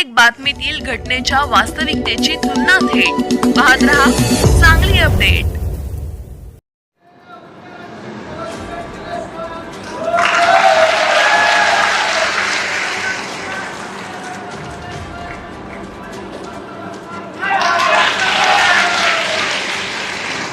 प्रत्येक बातमीतील घटनेच्या वास्तविकतेची तुलना थेट. पाहत रहा चांगली अपडेट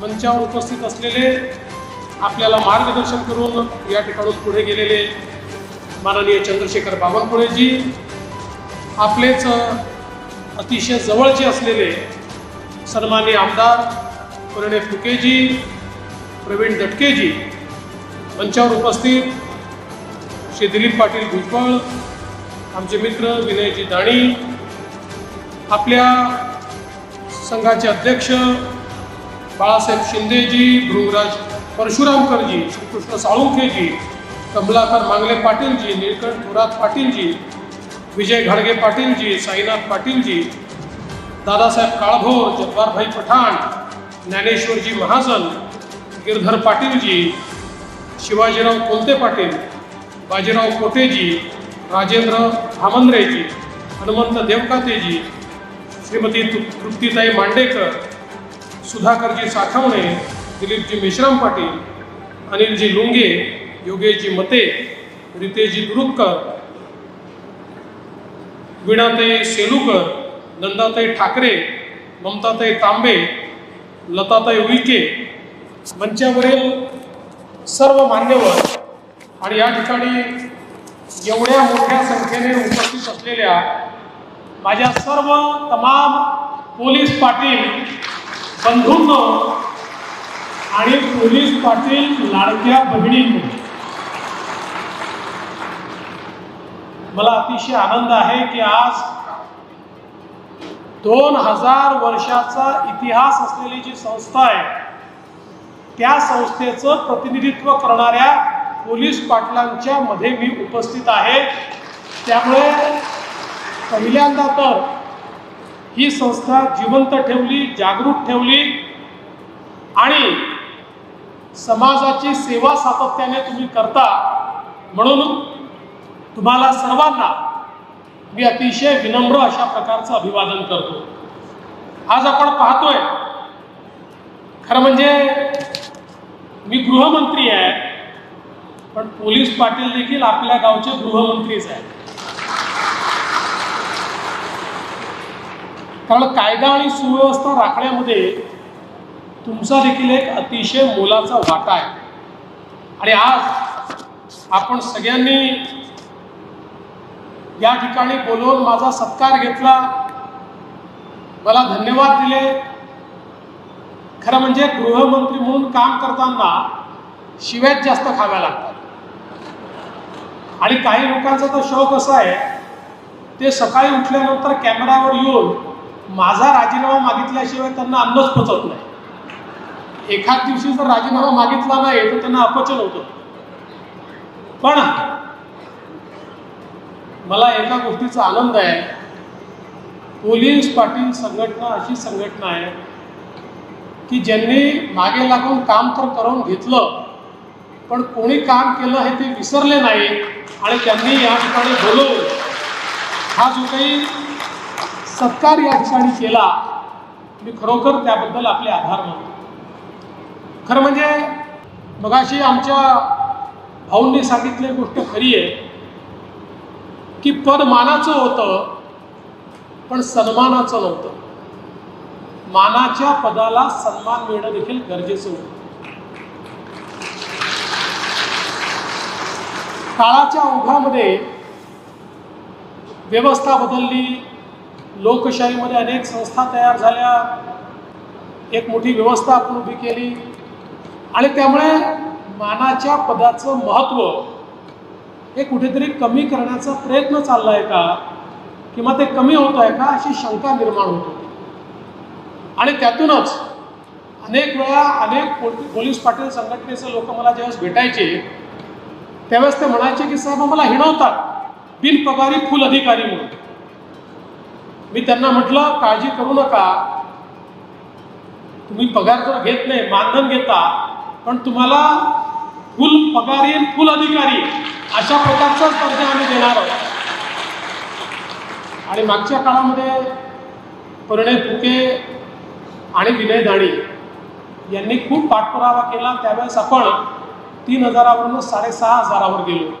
मंचावर उपस्थित असलेले आपल्याला मार्गदर्शन करून या ठिकाणून पुढे गेलेले माननीय चंद्रशेखर बावनकुळेजी आपलेच अतिशय जवळचे असलेले सन्मान्य आमदार परिणय फुकेजी प्रवीण दटकेजी मंचावर उपस्थित श्री दिलीप पाटील भुजबळ आमचे मित्र विनयजी दाणी आपल्या संघाचे अध्यक्ष बाळासाहेब शिंदेजी भृगराज परशुरामकरजी श्रीकृष्ण साळुंखेजी कमलाकर मांगले पाटीलजी निळकंठ थोरात पाटीलजी विजय घाडगे पाटीलजी साईनाथ पाटीलजी दादासाहेब काळभोर जब्बारभाई पठाण ज्ञानेश्वरजी महाजन गिरधर पाटीलजी शिवाजीराव कोलते पाटील बाजीराव कोटेजी राजेंद्र धामंद्रेजी हनुमंत देवकातेजी श्रीमती तृप्तीताई मांडेकर सुधाकरजी साठवणे दिलीपजी मेश्राम पाटील अनिलजी लुंगे योगेशजी मते रितेशजी दुरुतकर वीणाताई सेलुकर नंदाताई ठाकरे ममताताई तांबे लताताई उईके मंचावरील सर्व मान्यवर आणि या ठिकाणी एवढ्या मोठ्या संख्येने उपस्थित असलेल्या माझ्या सर्व तमाम पोलीस पाटील बंधूंनो आणि पोलीस पाटील लाडक्या बहिणींनो मला अतिशय आनंद आहे की आज दोन हजार वर्षाचा इतिहास असलेली जी संस्था आहे त्या संस्थेचं प्रतिनिधित्व करणाऱ्या पोलीस पाटलांच्या मध्ये मी उपस्थित आहे. त्यामुळे पहिल्यांदा तर ही संस्था जिवंत ठेवली जागरूक ठेवली आणि समाजाची सेवा सातत्याने तुम्ही करता म्हणून तुम्हाला सर्वांना मी अतिशय विनम्र अशा प्रकारचं अभिवादन करतो. आज आपण पाहतोय खरं म्हणजे मी गृहमंत्री आहे पण पोलीस पाटील देखील आपल्या गावचे गृहमंत्रीच आहेत. कारण कायदा आणि सुव्यवस्था राखण्यामध्ये तुमचा देखील एक अतिशय मोलाचा वाटा आहे. आणि आज आपण सगळ्यांनी या ठिकाणी बोलवून माझा सत्कार घेतला. मला धन्यवाद दिले. खरं म्हणजे गृहमंत्री म्हणून काम करताना शिव्यात जास्त खाव्या लागतात. आणि काही लोकांचा तर शौक असा आहे ते सकाळी उठल्यानंतर कॅमेरावर येऊन माझा राजीनामा मागितल्याशिवाय त्यांना अन्नच पचत नाही. एखाद दिवशी जर राजीनामा मागितला नाही तर त्यांना अपचन होतं. पण मला एका गोष्टीचा आनंद आहे. पोलीस पाटील संघटना अशी संघटना आहे की ज्यांनी मागे लागून काम तर करून घेतलं पण कोणी काम केलं हे ते विसरले नाही आणि त्यांनी या ठिकाणी बोलवून हा जो काही सत्कार या ठिकाणी केला. मी खरोखर त्याबद्दल आपले आभार मानतो. खरं म्हणजे मगाशी आमच्या भाऊंनी सांगितलेली गोष्ट खरी आहे की पद मानाचं होतं पण सन्मानाचं नव्हतं. मानाच्या पदाला सन्मान मिळणं देखील गरजेचं होतं. काळाच्या ओघामध्ये व्यवस्था बदलली लोकशाहीमध्ये अनेक संस्था तयार झाल्या. एक मोठी व्यवस्था आपण उभी केली. आणि त्यामुळे मानाच्या पदाचं महत्त्व हे कुठेतरी कमी करण्याचा प्रयत्न चालला आहे का? किंवा ते कमी होत आहे का अशी शंका निर्माण होत. होती आणि त्यातूनच अनेक वेळा अनेक पोलीस पाटील संघटनेचे लोक मला ज्यावेळेस भेटायचे त्यावेळेस ते म्हणायचे की साहेब आम्हाला हिणवतात. बिनपगारी फुल अधिकारी म्हणून. मी त्यांना म्हटलं काळजी करू नका. तुम्ही पगार तर घेत नाही मानधन घेता पण तुम्हाला फुल पगार येईल फुल अधिकारी अशा प्रकारचाच दर्जा आम्ही देणार आहोत. आणि मागच्या काळामध्ये परिणय फुके आणि विनय दाणी यांनी खूप पाठपुरावा केला. त्यावेळेस आपण तीन हजारावरून साडेसहा हजारावर गेलो.